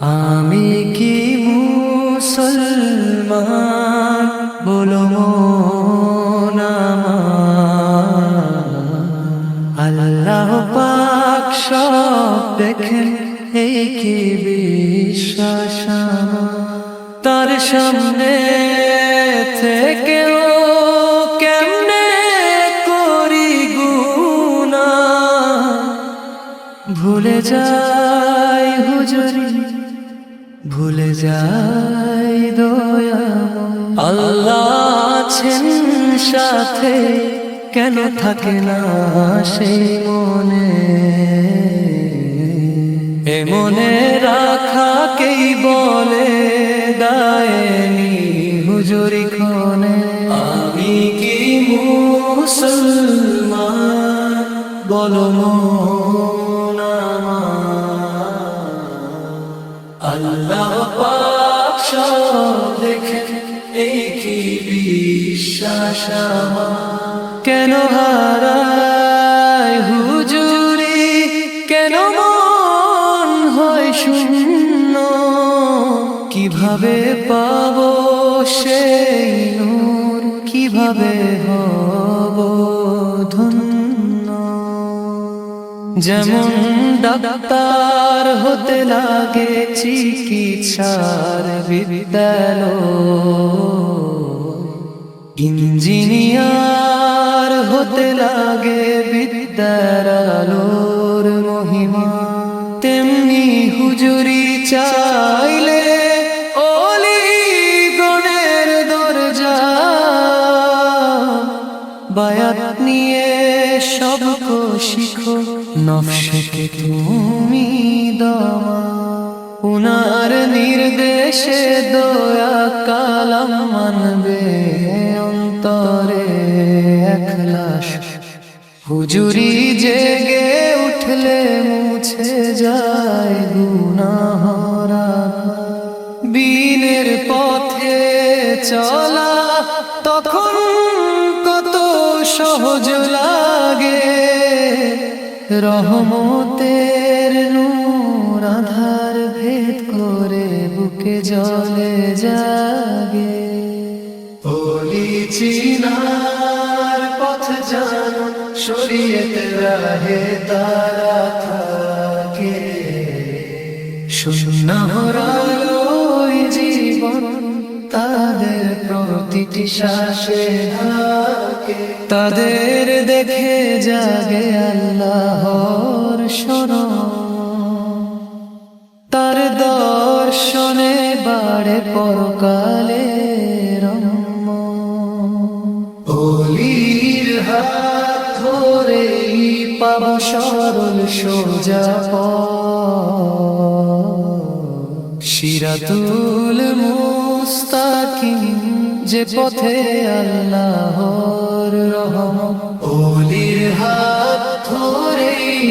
আমি কি মুসলমান বলো। আল্লাহ পাক সব দেখেন এই কি বিশ্বাস। তার সামনে থেকেও কেমনে করি গুনা ভুলে যায় হুজুরি ভুলে যাই দয়া আল্লাহ আছেন সাথে, কেন থাকে না সেই মনে? এ মনে রাখাকেই বলে দায়নি হুজুরি খনে। আমি কি মুসলমান? বলো আল্লাহ পাক সব এই কি বিশ্বাস কেন হারায় হুজুরি? কেন মন হয় শূন্য? কীভাবে পাবো সেই নূর? কীভাবে হব যেমন ডাক্তার হতে লাগে চিকিৎসার বিদ্যালয়। ইঞ্জিনিয়ার হতে লাগে বিদ্যার মহিমা। তেমনি হুজুরি চাইলে অলি গণের দরজা। বায়াত নিয়ে সব শিখো। নফসকে তুমি দমা উনার নির্দেশে দয়া কালাম মানবে অন্তরে একলাস হুজুরি জেগে উঠলে মুছে যায় গুনাহরা। বীনের পথে চলা তখন কত সহজ লাগে। রহমতের নূর আধার ভেদ করে বুকে জলে জাগে। ওলি চিনার পথ জানো শরীয়ত রাহে তারা থাকে। শূন্য প্রতিটি শ্বাসে তাদের দেখে জাগে আল্লাহর শরণ তার দর্শনে বাড়ে পরকালে অলির হাত ধরেই পাব সরল সোজা পথ। সিরাতুল মুস্তাকিম যে পথে আল্লাহর রহম। অলির হাত ধরেই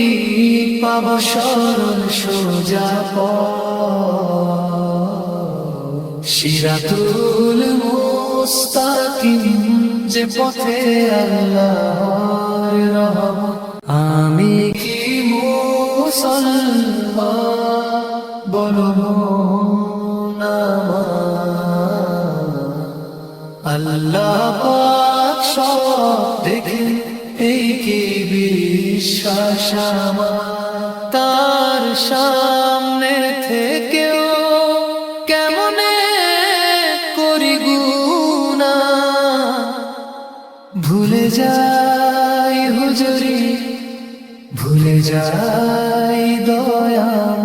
পাব সরল সোজা পথ। সিরাতুল মুস্তাকিম যে পথে আল্লাহর রহমত আমি কি মুসলমান? আল্লাহ দেখে এই কি বিশ্বাস। তার সামনে থেকেও কেমনে করি গুনা ভুলে যাই হুজুরি, ভুলে যাই দয়াময়